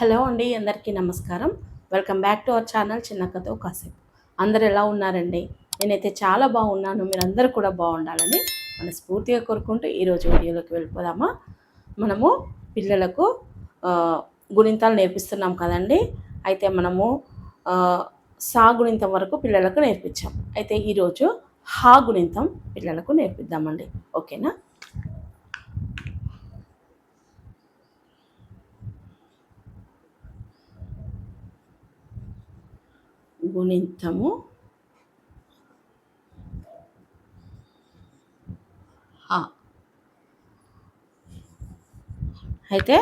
Hello అండి అందరికీ నమస్కారం. Welcome back to our channel చిన్న కథ కాసేపు. అందరు ఎలా ఉన్నారండి? నేనైతే చాలా బాగున్నాను మీరందరూ కూడా బాగుండాలని మనస్ఫూర్తిగా కోరుకుంటూ ఈరోజు వీడియోలోకి వెళ్ళిపోదామా? మనము పిల్లలకు గుణింతాలు నేర్పిస్తున్నాం కదండి. అయితే మనము సా గుణింతం వరకు పిల్లలకు నేర్పించాం. అయితే ఈరోజు హా గుణింతం పిల్లలకు నేర్పిద్దామండి. ఓకేనా? గుణింతము హ అయితే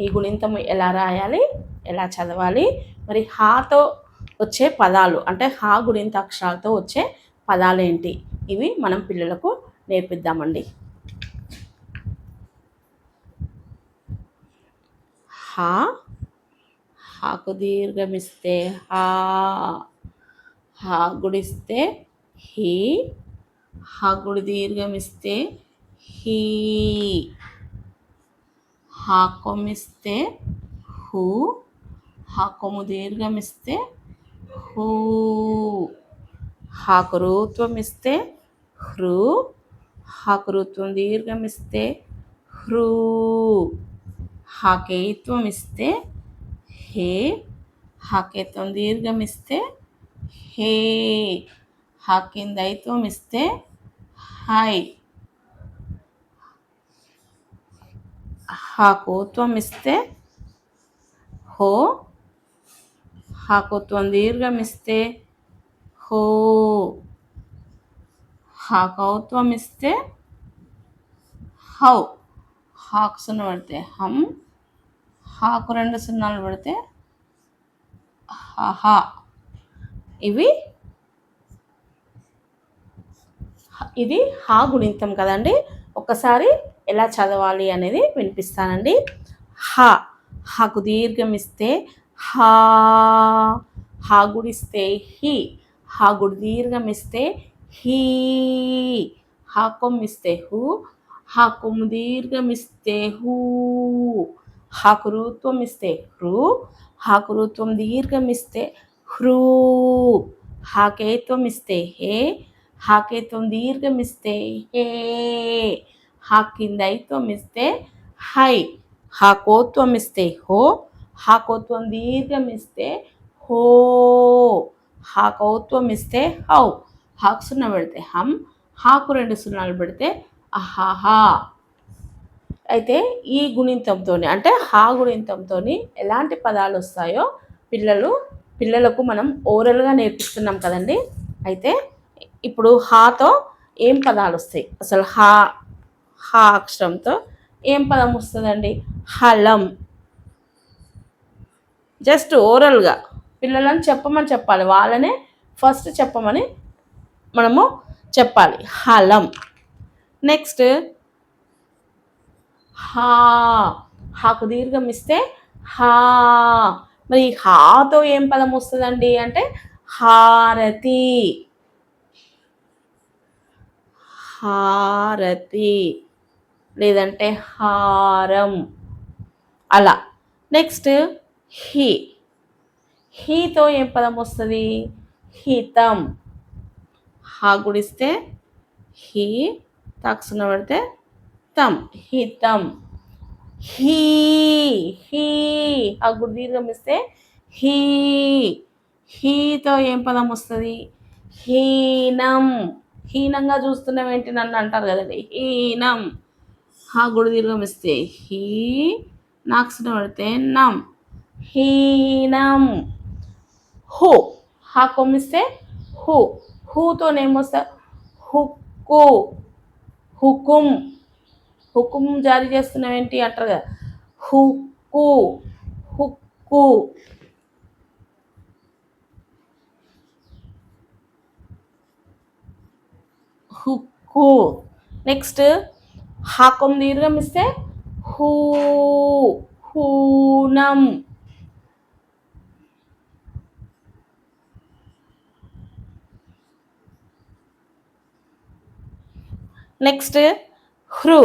ఈ గుణింతము ఎలా రాయాలి ఎలా చదవాలి మరి హాతో వచ్చే పదాలు అంటే హా గుణింత అక్షరాలతో వచ్చే పదాలు ఏంటి ఇవి మనం పిల్లలకు నేర్పిద్దామండి. హా హాకు దీర్ఘమిస్తే హా హా గుడిస్తే హీ హా గుడి దీర్ఘమిస్తే హీ హా కొమ్మిస్తే హూ హా కొమ్ము దీర్ఘమిస్తే హూ హాకు రూత్వం ఇస్తే హ్రూ హాకు రూత్వం దీర్ఘమిస్తే హ్రూ హాకేయిత్వం ఇస్తే హే హాకేత్వం దీర్ఘం ఇస్తే హే హాకిందైత్వం ఇస్తే హై హాకోత్వం ఇస్తే హో హాకోత్వం దీర్ఘం ఇస్తే హో హాకౌత్వం ఇస్తే హౌ హాక్స్ను పడితే హం హాకు రెండు సున్నాలు పడితే హా ఇవి ఇది హా గుణింతం కదండి. ఒక్కసారి ఎలా చదవాలి అనేది వినిపిస్తానండి. హా హాకు దీర్ఘం ఇస్తే హా హా గుడిస్తే హి హా గుడి దీర్ఘం ఇస్తే హీ హా కొమ్మిస్తే హూ హా కొమ్ము దీర్ఘం ఇస్తే హూ హాకురూత్వం ఇస్తే హ్రూ హాకురూత్వం దీర్ఘం ఇస్తే హ్రూ హాకేత్వం ఇస్తే హే హాకేత్వం దీర్ఘం ఇస్తే హే హాకిందైత్వం ఇస్తే హై హాకోత్వం ఇస్తే హో హాకోత్వం దీర్ఘం ఇస్తే హో హాకౌత్వం ఇస్తే హౌ హాకు సున్నా పెడితే హం హాకు రెండు సున్నాలు పెడితే అహాహా అయితే ఈ గుణింతంతో అంటే హా గుణింతంతో ఎలాంటి పదాలు వస్తాయో పిల్లలు పిల్లలకు మనం ఓరల్గా నేర్పిస్తున్నాం కదండి. అయితే ఇప్పుడు హాతో ఏం పదాలు వస్తాయి? అసలు హా హా అక్షరంతో ఏం పదం వస్తుందండి? హలం. జస్ట్ ఓరల్గా. పిల్లలను చెప్పమని చెప్పాలి. వాళ్ళనే ఫస్ట్ చెప్పమని మనము చెప్పాలి. హలం. నెక్స్ట్ హా. హాకు దీర్ఘం ఇస్తే హా. మరి హాతో ఏం పదం వస్తుందండి అంటే హారతి. హారతి. లేదంటే హారం. అలా. Next he. హీతో ఏం పదం వస్తుంది? హితం. హా గుడిస్తే హీ తాక్సున్న పడితే హితం హితం. హీ హీ. ఆ గుడి దీర్ఘం ఇస్తే హీ. హీతో ఏం పదం వస్తుంది? హీనం. హీనంగా చూస్తున్నాం ఏంటి నన్ను అంటారు కదండి. హీనం. హా గుడి దీర్ఘం ఇస్తే హీ నాక్సిన పడితే నం. హీనం. హు. హా కొమ్మిస్తే హు. హూతో ఏమొస్తా హుక్కు. హుకుం. హుకుం జారీ చేస్తున్నాం ఏంటి అంటారు కదా. హుక్కు హుక్కు. హుక్కు. నెక్స్ట్ హాకం దీర్ఘం ఇస్తే హూ హూనం. నెక్స్ట్ హృ.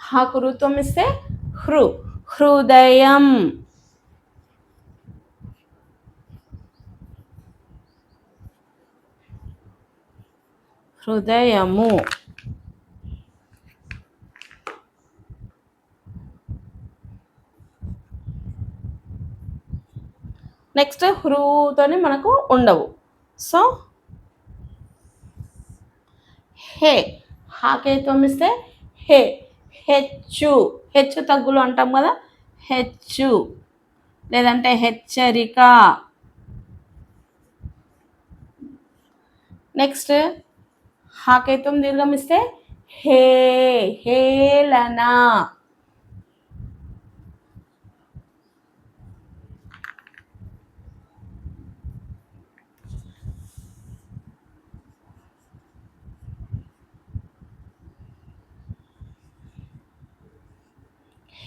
హ కురుత్వం ఇస్తే హృ హృదయం హృదయము నెక్స్ట్ హృతోని మనకు ఉండవు సో హే హాకే తోమిస్తే హే హెచ్చు. హెచ్చు తగ్గులు అంటాం కదా? హెచ్చు. లేదంటే హెచ్చరిక. నెక్స్ట్ హాకేతం దీర్ఘమిస్తే హే హేళన.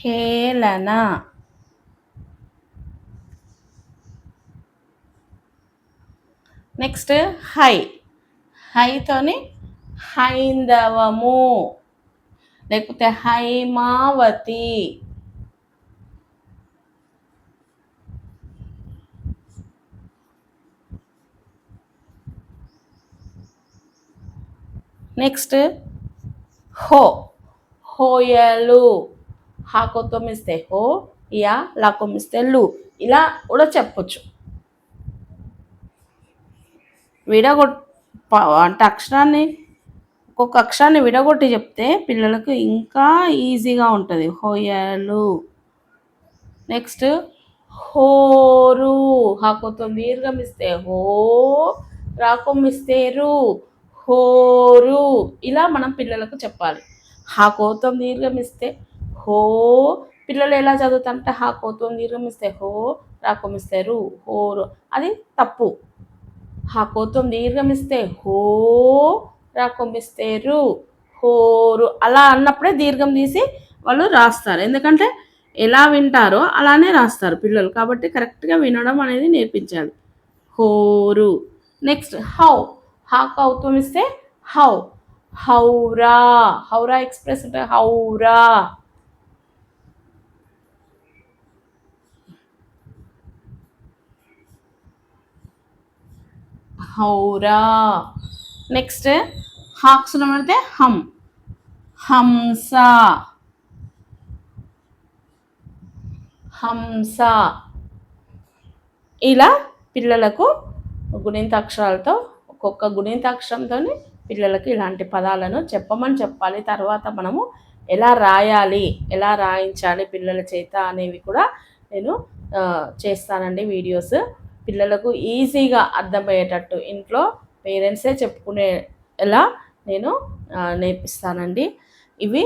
హేళన నెక్స్ట్ హై. హైతోని హైందవము. లేకపోతే హైమావతి. నెక్స్ట్ హో. హోయలు. హాకోతోమిస్తే హో యా లాకోమిస్తే లు ఇలా కూడా చెప్పొచ్చు. విడగొట్ అంటే అక్షరాన్ని ఒక్కొక్క అక్షరాన్ని విడగొట్టి చెప్తే పిల్లలకు ఇంకా ఈజీగా ఉంటుంది. హోయలు నెక్స్ట్ హోరు. హాకోతో దీర్ఘమిస్తే హో రాకొమ్మిస్తే రు. హోరు. ఇలా మనం పిల్లలకు చెప్పాలి. హాకోతం దీర్ఘమిస్తే హో పిల్లలు ఎలా చదువుతారంటే హాకోతం దీర్ఘమిస్తే హో రాకొమ్మిస్తే రు హోరు అది తప్పు. హాకోతం దీర్ఘమిస్తే హో రాకొమ్మిస్తే రు హోరు అలా అన్నప్పుడే దీర్ఘం తీసి వాళ్ళు రాస్తారు. ఎందుకంటే ఎలా వింటారో అలానే రాస్తారు పిల్లలు. కాబట్టి కరెక్ట్గా వినడం అనేది నేర్పించాలి. హోరు నెక్స్ట్ హౌ. హా అవుతం ఇస్తే హౌ. హౌరా హౌరా ఎక్స్ప్రెస్ అంటే హౌరా హౌరా. నెక్స్ట్ హాక్స్ పడితే హం హంస. హంస. ఇలా పిల్లలకు గుణింత అక్షరాలతో ఒక్కొక్క గుణింతాక్షరంతో పిల్లలకి ఇలాంటి పదాలను చెప్పమని చెప్పాలి. తర్వాత మనము ఎలా రాయాలి ఎలా రాయించాలి పిల్లల చేత అనేవి కూడా నేను చేస్తానండి వీడియోస్. పిల్లలకు ఈజీగా అర్థమయ్యేటట్టు ఇంట్లో పేరెంట్సే చెప్పుకునే ఎలా నేను నేర్పిస్తానండి. ఇవి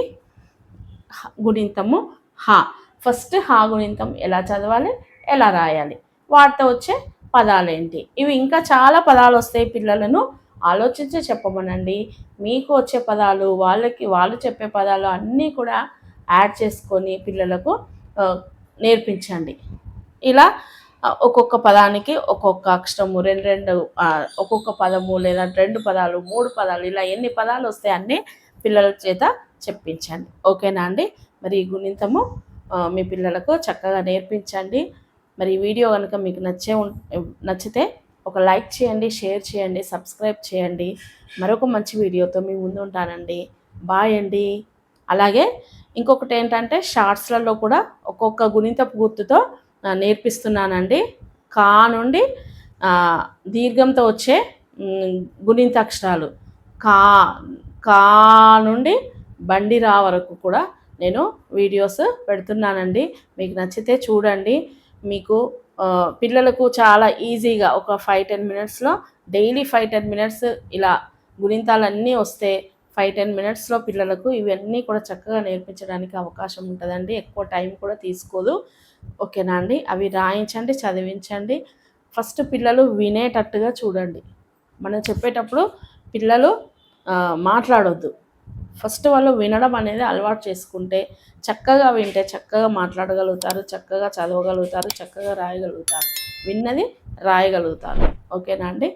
గుణింతము హా. ఫస్ట్ హా గుణింతం ఎలా చదవాలి? ఎలా రాయాలి? వాటితో వచ్చే పదాలు ఏంటి ఇవి ఇంకా చాలా పదాలు వస్తాయి పిల్లలను ఆలోచించి చెప్పమనండి. మీకు వచ్చే పదాలు వాళ్ళకి వాళ్ళు చెప్పే పదాలు అన్నీ కూడా యాడ్ చేసుకొని పిల్లలకు నేర్పించండి. ఇలా ఒక్కొక్క పదానికి ఒక్కొక్క అక్షరము రెండు రెండు ఒక్కొక్క పదము లేదా రెండు పదాలు మూడు పదాలు ఇలా ఎన్ని పదాలు వస్తాయి అన్నీ పిల్లల చేత చెప్పించండి. ఓకేనా అండి? మరి ఈ గుణితము మీ పిల్లలకు చక్కగా నేర్పించండి. మరి ఈ వీడియో కనుక మీకు నచ్చే నచ్చితే ఒక లైక్ చేయండి షేర్ చేయండి సబ్స్క్రైబ్ చేయండి. మరొక మంచి వీడియోతో మీ ముందు ఉంటానండి. బాయ్ అండి. అలాగే ఇంకొకటి ఏంటంటే షార్ట్స్లలో కూడా ఒక్కొక్క గుణితపు గుర్తుతో నేర్పిస్తున్నానండి. కా నుండి దీర్ఘంతో వచ్చే గుణింతాక్షరాలు. కా కా నుండి బండి రా వరకు కూడా నేను వీడియోస్ పెడుతున్నానండి. మీకు నచ్చితే చూడండి. మీకు పిల్లలకు చాలా ఈజీగా ఒక ఫైవ్ టెన్ మినిట్స్లో డైలీ ఫైవ్ టెన్ మినిట్స్ ఇలా గుణింతాలన్నీ వస్తే ఫైవ్ టెన్ మినిట్స్లో పిల్లలకు ఇవన్నీ కూడా చక్కగా నేర్పించడానికి అవకాశం ఉంటుందండి. ఎక్కువ టైం కూడా తీసుకోదు. ఓకేనా అండి? అవి రాయించండి చదివించండి. ఫస్ట్ పిల్లలు వినేటట్టుగా చూడండి. మనం చెప్పేటప్పుడు పిల్లలు మాట్లాడొద్దు. ఫస్ట్ వాళ్ళు వినడం అనేది అలవాటు చేసుకుంటే చక్కగా వింటే చక్కగా మాట్లాడగలుగుతారు చక్కగా చదవగలుగుతారు చక్కగా రాయగలుగుతారు. విన్నది రాయగలుగుతారు. ఓకేనా అండి?